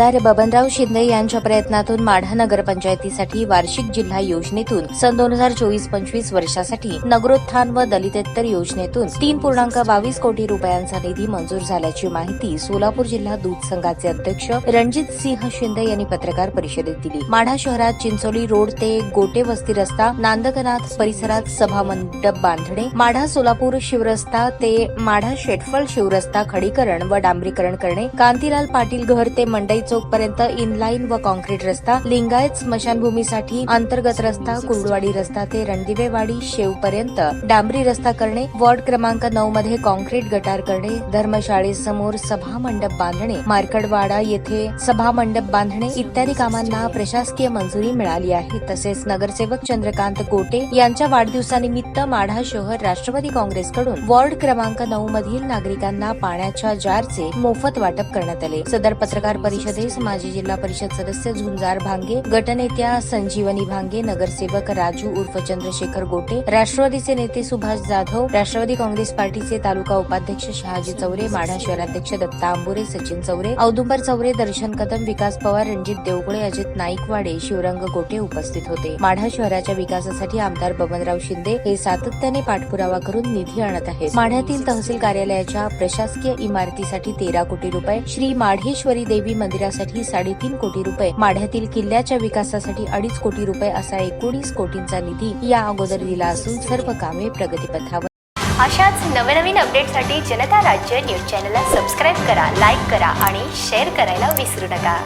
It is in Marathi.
आमदार बबनराव शिंदे यांच्या प्रयत्नातून माढा नगरपंचायतीसाठी वार्षिक जिल्हा योजनेतून सन दोन हजार चोवीस पंचवीस वर्षासाठी नगरोत्थान व दलितेत्तर योजनेतून तीन पूर्णांक बावीस कोटी रुपयांचा निधी मंजूर झाल्याची माहिती सोलापूर जिल्हा दूध संघाचे अध्यक्ष रणजित सिंह शिंदे यांनी पत्रकार परिषदेत दिली. माढा शहरात चिंचोली रोड ते गोटे वस्ती रस्ता नांदकनाथ परिसरात सभा मंडप बांधणे माढा सोलापूर शिवरस्ता ते माढा शेटफळ शिवरस्ता खडीकरण व डांबरीकरण करणे कांतीलाल पाटील घर ते मंडई चौक पर्यंत इनलाईन व कॉन्क्रीट रस्ता लिंगायत स्मशानभूमीसाठी अंतर्गत रस्ता कुर्डवाडी रस्ता ते रणदिवेवाडी शेव पर्यंत डांबरी रस्ता करणे वॉर्ड क्रमांक नऊ मध्ये कॉन्क्रीट गटार करणे धर्मशाळेसमोर सभा मंडप बांधणे मार्कडवाडा येथे सभा मंडप बांधणे इत्यादी कामांना प्रशासकीय मंजुरी मिळाली आहे. तसेच नगरसेवक चंद्रकांत गोटे यांच्या वाढदिवसानिमित्त माढा शहर राष्ट्रवादी काँग्रेसकडून वॉर्ड क्रमांक नऊ मधील नागरिकांना पाण्याच्या जारचे मोफत वाटप करण्यात आले. सदर पत्रकार परिषदेस माजी जिल्हा परिषद सदस्य झुंजार भांगे गटनेत्या संजीवनी भांगे नगरसेवक राजू उर्फ चंद्रशेखर गोटे राष्ट्रवादीचे नेते सुभाष जाधव राष्ट्रवादी काँग्रेस पार्टीचे तालुका उपाध्यक्ष शहाजी चौरे माढा शहराध्यक्ष दत्ता आंबोरे सचिन चौरे औदुंबर चौरे दर्शन कदम विकास पवार रणजित देवगुळे अजित नाईकवाडे शिवरंग गोटे उपस्थित होते. माढा शहराच्या विकासासाठी आमदार बबनराव शिंदे हे सातत्याने पाठपुरावा करून निधी आणत आहेत. माढ्यातील तहसील कार्यालयाच्या प्रशासकीय इमारतीसाठी तेरा कोटी रुपये श्री माढेश्वरी देवी मंदिर मंदिरासाठी साडेतीन कोटी रुपये माढ्यातील किल्ल्याच्या विकासासाठी अडीच कोटी रुपये असा एकोणीस कोटींचा निधी या अगोदर दिला असून सर्व कामे प्रगतीपथावर. अशाच नवनवीन अपडेटसाठी जनता राज्य न्यूज चॅनलला सबस्क्राईब करा लाईक करा आणि शेअर करायला विसरू नका.